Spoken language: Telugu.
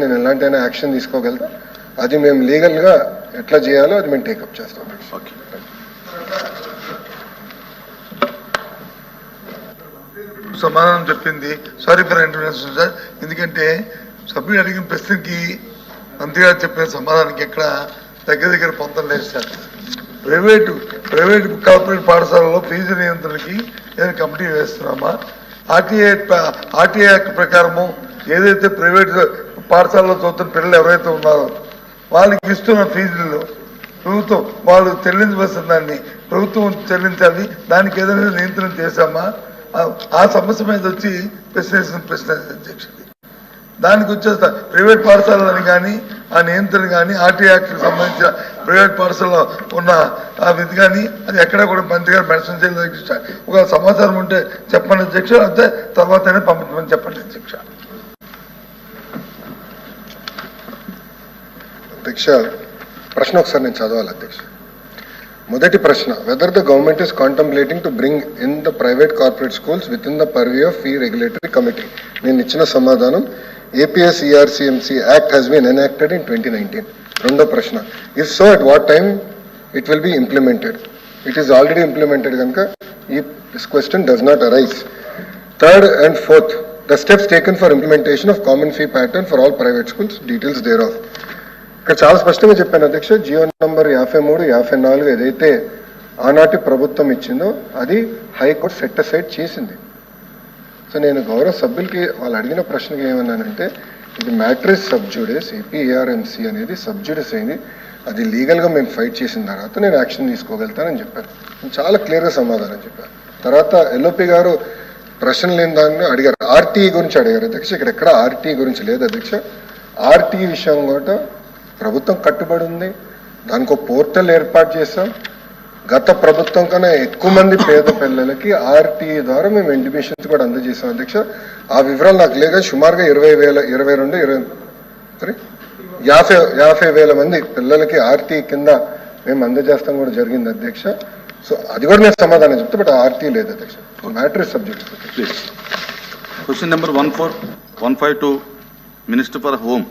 నేను ఎలాంటి యాక్షన్ తీసుకోగలుగుతా? అది మేము లీగల్గా ఎట్లా చేయాలో అది మేము టేకప్ చేస్తాం. సమాధానం చెప్పింది. సారీ ఫర్ ఇంటర్వెన్షన్ సార్ ఎందుకంటే సభ్యుడు అడిగిన ప్రశ్నకి మంత్రి గారు చెప్పిన సమాధానానికి ఎక్కడ దగ్గర దగ్గర పొందం లేదు సార్ ప్రైవేటు ప్రైవేట్ కార్పొరేట్ పాఠశాలలో ఫీజు నియంత్రణకి ఏదైనా కమిటీ వేస్తున్నామా? ఆర్టీఏ ఆర్టీఏ యాక్ట్ ప్రకారము ఏదైతే ప్రైవేట్ పాఠశాలలో చదువుతున్న పిల్లలు ఎవరైతే ఉన్నారో వాళ్ళకి ఇస్తున్న ఫీజుల్లో ప్రభుత్వం వాళ్ళు చెల్లించవలసిన దాన్ని ప్రభుత్వం చెల్లించాలి. దానికి ఏదైనా నియంత్రణ చేశామా? ఆ- సమస్య మీద వచ్చి ప్రశ్న ప్రశ్న అధ్యక్షుడి దానికి వచ్చేస్తా ప్రైవేట్ పాఠశాలని కానీ ఆ నియంత్రణ కానీ ఆర్టీ యాక్ట్కి సంబంధించిన ప్రైవేట్ పాఠశాలలో ఉన్న ఆ విధి కానీ అది ఎక్కడ కూడా మంత్రి గారు మెన్షన్ చేయలేదు. అధ్యక్ష ఒక సమాచారం ఉంటే చెప్పండి అధ్యక్ష అంతే తర్వాతనే పంపించమని చెప్పండి అధ్యక్ష. అధ్యక్ష ప్రశ్న ఒకసారి నేను చదవాలి అధ్యక్ష. మొదటి ప్రశ్న whether the government is contemplating to bring in the private corporate schools with in the purview of fee regulatory committee నేను ఇచ్చిన సమాధానం APSERCMC act has been enacted in twenty nineteen రెండో ప్రశ్న if so at what time it will be implemented it is already implemented కనుక ఈ question does not arise third and fourth the steps taken for implementation of common fee pattern for all private schools details there of ఇక్కడ చాలా స్పష్టంగా చెప్పాను అధ్యక్ష. జియో నంబర్ యాభై మూడు యాభై నాలుగు ఏదైతే ఆనాటి ప్రభుత్వం ఇచ్చిందో అది హైకోర్టు సెట్ అసైడ్ చేసింది. సో నేను గౌరవ సభ్యులకి వాళ్ళు అడిగిన ప్రశ్నకి ఏమన్నానంటే ఇది మ్యాట్రిస్ సబ్జుడేస్ ఏపీఆర్ఎంసీ అనేది సబ్జుడేస్ అయింది. అది లీగల్గా మేము ఫైట్ చేసిన తర్వాత నేను యాక్షన్ తీసుకోగలుగుతానని చెప్పాను నేను చాలా క్లియర్గా సమాధానం చెప్పాను. తర్వాత ఎల్ఓపి గారు ప్రశ్న లేని దాన్ని అడిగారు. ఆర్టీఈ గురించి అడిగారు అధ్యక్ష. ఇక్కడ ఎక్కడ ఆర్టీఈ గురించి లేదు అధ్యక్ష. ఆర్టీఈ విషయం కూడా ప్రభుత్వం కట్టుబడి ఉంది. దానికి పోర్టల్ ఏర్పాటు చేసాం గత ప్రభుత్వం కన్నా ఎక్కువ మంది పేద పిల్లలకి ఆర్టీఈ ద్వారా మేము ఇంటిమేషన్స్ కూడా అందజేసాం అధ్యక్ష. ఆ వివరాలు నాకు లేక సుమారుగా ఇరవై వేల ఇరవై రెండు ఇరవై సరే యాభై యాభై వేల మంది పిల్లలకి ఆర్టీ కింద మేము అందజేస్తాం కూడా జరిగింది అధ్యక్ష. సో అది కూడా నేను సమాధానం చెప్తే బట్ ఆర్టీ లేదు అధ్యక్ష. Matter subject please question number one four one five two minister for home